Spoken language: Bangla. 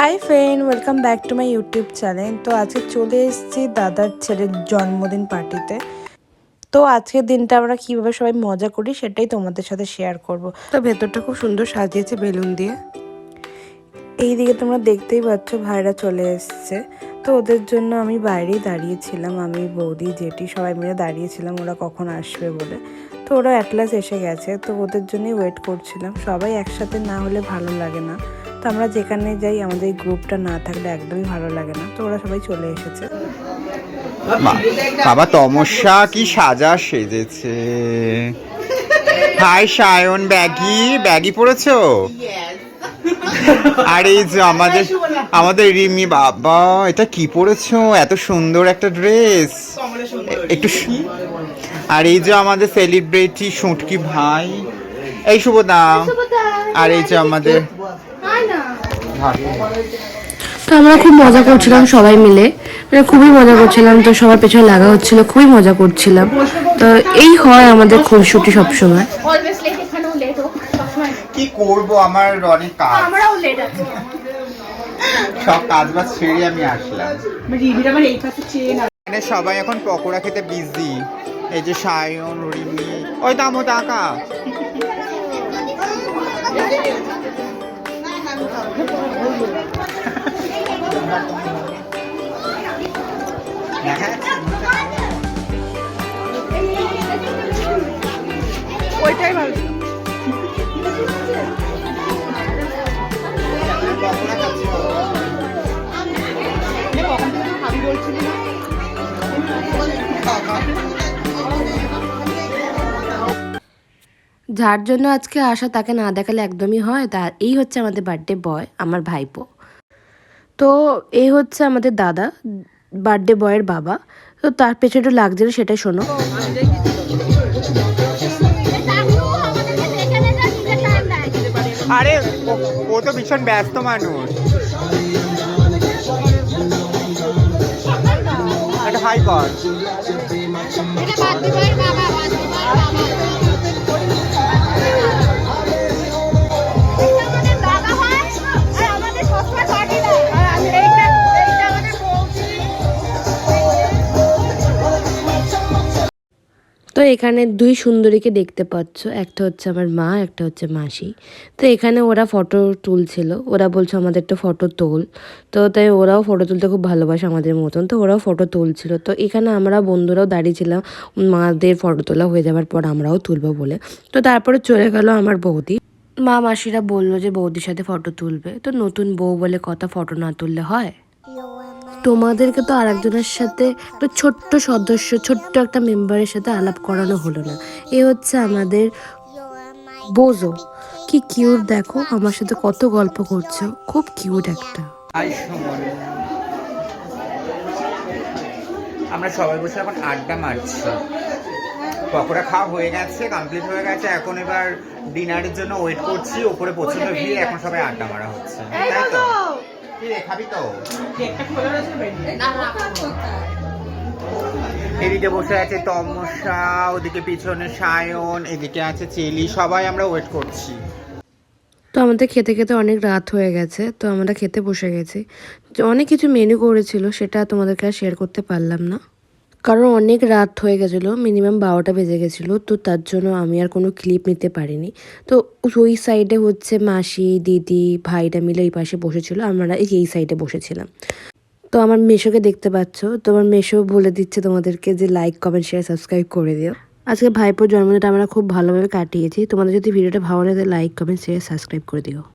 Hi friend welcome back to my YouTube channel তো আজকে চলে এসেছি দাদার ছেলের জন্মদিন পার্টিতে। তো আজকের দিনটা আমরা কীভাবে সবাই মজা করি সেটাই তোমাদের সাথে শেয়ার করব। তো ভেতরটা খুব সুন্দর সাজিয়েছে বেলুন দিয়ে। এই দিকে তোমরা দেখতেই পাচ্ছ ভাইরা চলে এসছে। তো ওদের জন্য আমি বাইরেই দাঁড়িয়েছিলাম। আমি, বৌদি, জেঠি সবাই মিলে দাঁড়িয়েছিলাম। ওরা কখন আসবে বলে। তো ওরা অ্যাটলাস এসে গেছে। তো ওদের জন্যই ওয়েট করছিলাম। সবাই একসাথে না হলে ভালো লাগে না। তো আমরা যেখানে যাই আমাদের এই গ্রুপটা না থাকলে একদমই ভালো লাগে না। তো ওরা সবাই চলে এসেছে। বা- বাবা তমস্যা কি সাজা সেজেছে? হাই সায়ন ব্যাগি ব্যাগি পড়েছো আর এই যে আমাদের আমাদের রিমি বাবা এটা কি পরেছো? এত সুন্দর একটা ড্রেস। একটু আর এই যে আমাদের সেলিব্রিটি সুটকি ভাই। এই শুভদা আর এই যে আমাদের তো আমরা খুব মজা করছিলাম সবাই মিলে। মানে খুবই মজা করছিলাম, তো সবার পেছনে লাগা হচ্ছিল, খুবই মজা করছিলাম। তো এই হয় আমাদের খুনসুটি সবসময়। কি করব? আমার অনেক কাজ। আমরাও লেট আছি সব কাজ বাজ ছেড়ে আমি আসলাম। এখানে সবাই এখন পকোড়া খেতে বিজি এই যে সায়ন, রিমি, ওই দামো টাকা ওইটাই ভালো। যার জন্য আজকে আসা তাকে না দেখালে একদমই হয় তা এই হচ্ছে আমাদের বার্থডে বয় আমার ভাইপো। তো এই হচ্ছে আমাদের দাদা বার্থডে বয়ের বাবা। তো তার পেছনে একটু লাগছে না, সেটাই শোনো। আরে ও- ও তো ভীষণ ব্যস্ত মানুষ। হাই কর। তো এখানে দুই সুন্দরীকে দেখতে পাচ্ছ। একটা হচ্ছে আমার মা, একটা হচ্ছে মাসি। তো এখানে ওরা ফটো তুলছিল। ওরা বলছে, আমাদের একটা ফটো তোল। তো তাই ওরাও ফটো তুলতে খুব ভালোবাসে আমাদের মতন। তো ওরাও ফটো তুলছিল। তো এখানে আমরা বন্ধুরাও দাঁড়িয়েছিলাম। মাদের ফটো তোলা হয়ে যাওয়ার পর আমরাও তুলবো বলে। তো তারপরে চলে গেল আমার বৌদি। মা মাসিরা বলল যে, বৌদির সাথে ফটো তুলবে। তো নতুন বউ বলে কথা ফটো না তুললে হয়? তোমাদেরকে তো আরেকজনের সাথে একটা ছোট্ট সদস্য, ছোট্ট একটা মেম্বারের সাথে আলাপ করানো হলো না। এ হচ্ছে আমাদের বোজো। কি কিউট, দেখো, আমার সাথে কত গল্প করছ। খুব কিউট একটা। আমরা সবাই বসে এখন আড্ডা মারছি। পকোড়া খাওয়া হয়ে গেছে কমপ্লিট হয়ে গেছে। এখন এবার ডিনারের জন্য ওয়েট করছি। ওপরে প্রচণ্ড ভিড়, এখন সবাই আড্ডা মারা হচ্ছে। তাই তো? কি রে, খাবি তো? এদিকে বসে আছে তমসা ওদিকে পিছনে সায়ন এদিকে আছে চেলি সবাই আমরা ওয়েট করছি। তো আমাদের খেতে খেতে অনেক রাত হয়ে গেছে তো আমরা খেতে বসে গেছি। তো অনেক কিছু মেনু করেছিল সেটা তোমাদেরকে আর শেয়ার করতে পারলাম না। কারণ অনেক রাত হয়ে গেছিল মিনিমাম বারোটা বেজে গেছিল, তো তার জন্য আমি আর কোনো ক্লিপ নিতে পারিনি। তো ওই সাইডে হচ্ছে মাসি, দিদি, ভাইরা মিলে এই পাশে বসেছিল, আমরা এই এই সাইডে বসেছিলাম। তো আমার মেশোকে দেখতে পাচ্ছ, তো আমার মেশো বলে দিচ্ছে তোমাদেরকে যে লাইক কমেন্ট শেয়ার সাবস্ক্রাইব করে দিও। আজকে ভাইপোর জন্মদিনটা আমরা খুব ভালোভাবে কাটিয়েছি, তোমাদের যদি ভিডিওটা ভালো লাগে লাইক কমেন্ট শেয়ার সাবস্ক্রাইব করে দিও।